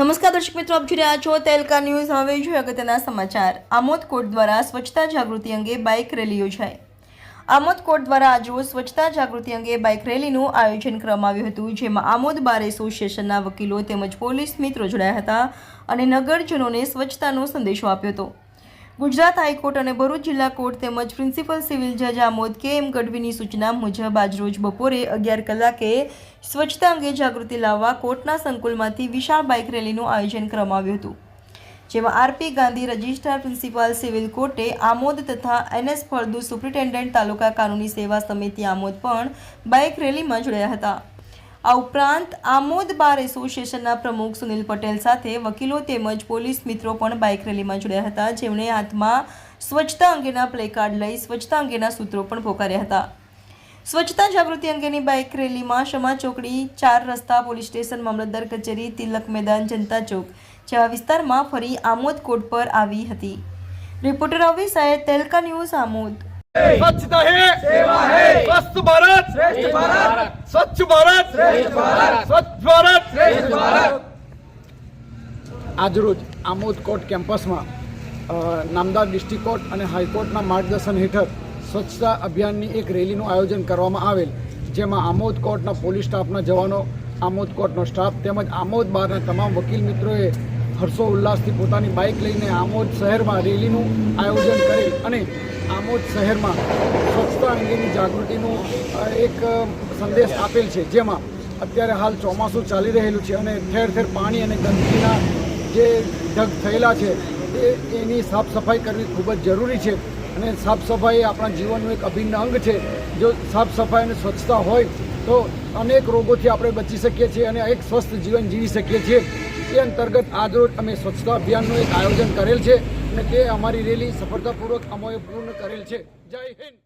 નમસ્કાર દર્શક મિત્રો, આપ જોઈ રહ્યા છો તેલકા ન્યૂઝ. હવે જોઈએ અગત્યના સમાચાર. આમોદ કોર્ટ દ્વારા સ્વચ્છતા જાગૃતિ અંગે બાઇક રેલી યોજાઈ. આમોદ કોર્ટ દ્વારા આજરોજ સ્વચ્છતા જાગૃતિ અંગે બાઇક રેલીનું આયોજન કરવામાં આવ્યું હતું, જેમાં આમોદ બાર એસોસિએશનના વકીલો તેમજ પોલીસ મિત્રો જોડાયા હતા અને નગરજનોને સ્વચ્છતાનો સંદેશો આપ્યો હતો. ગુજરાત હાઈકોર્ટ અને ભરૂચ જિલ્લા કોર્ટ તેમજ પ્રિન્સિપલ સિવિલ જજ આમોદ કે એમ ગઢવીની સૂચના મુજબ આજરોજ બપોરે અગિયાર કલાકે સ્વચ્છતા અંગે જાગૃતિ લાવવા કોર્ટના સંકુલમાંથી વિશાળ બાઇક રેલીનું આયોજન કરવામાં હતું. જેમાં RP Gandhi registrar principal civil કોર્ટે આમોદ તથા એનએસ ફળદુ સુપ્રિન્ટેન્ડન્ટ તાલુકા કાનૂની સેવા સમિતિ આમોદ પણ બાઇક રેલીમાં જોડાયા હતા. આ ઉપરાંત આમોદ બાર એસોસિએશનના પ્રમુખ સુનિલ પટેલ સાથે વકીલો તેમજ પોલીસ મિત્રો પણ બાઇક રેલીમાં જોડાયા હતા. જેમણે હાથમાં સ્વચ્છતા અંગેના પ્લેકાર્ડ લઈ સ્વચ્છતા અંગેના સૂત્રો પણ પોકાર્યા હતા. સ્વચ્છતા જાગૃતિ અંગેની બાઇક રેલીમાં ક્ષમા ચોકડી ચાર રસ્તા પોલીસ સ્ટેશન મામલતદાર કચેરી તિલક મેદાન જનતા ચોક જેવા વિસ્તારમાં ફરી આમોદ કોટ પર આવી હતી. રિપોર્ટર અવી સાહેબ તેલકા ન્યૂઝ આમોદ. સ્વચ્છતા સ્વચ્છ ભારત. આજરોજ આમોદ કોર્ટ કેમ્પસમાં નામદાર ડિસ્ટ્રિક્ટ કોર્ટ અને હાઈકોર્ટના માર્ગદર્શન હેઠળ સ્વચ્છતા અભિયાનની એક રેલીનું આયોજન કરવામાં આવેલ, જેમાં આમોદ કોર્ટના પોલીસ સ્ટાફના જવાનો, આમોદ કોર્ટનો સ્ટાફ તેમજ આમોદ બારના તમામ વકીલ મિત્રોએ હર્ષો ઉલ્લાસથી પોતાની બાઇક લઈને આમોદ શહેરમાં રેલીનું આયોજન કરેલ અને આમોદ શહેરમાં સ્વચ્છતા અંગેની જાગૃતિનું એક સંદેશ આપેલ છે. જેમાં અત્યારે હાલ ચોમાસું ચાલી રહેલું છે અને ઠેર ઠેર પાણી અને ગંદકીના જે ઢગ થયેલા છે, એ, એની સાફ સફાઈ કરવી ખૂબ જ જરૂરી છે. અને સાફ સફાઈ આપણા જીવનનું એક અભિન્ન અંગ છે. જો સાફ સફાઈ અને સ્વચ્છતા હોય તો અનેક રોગોથી આપણે બચી શકીએ છીએ અને એક સ્વસ્થ જીવન જીવી શકીએ છીએ. એ અંતર્ગત આજરોજ અમે સ્વચ્છતા અભિયાનનું એક આયોજન કરેલ છે અને તે અમારી રેલી સફળતાપૂર્વક અમોએ પૂર્ણ કરેલ છે. જય હિન્દ.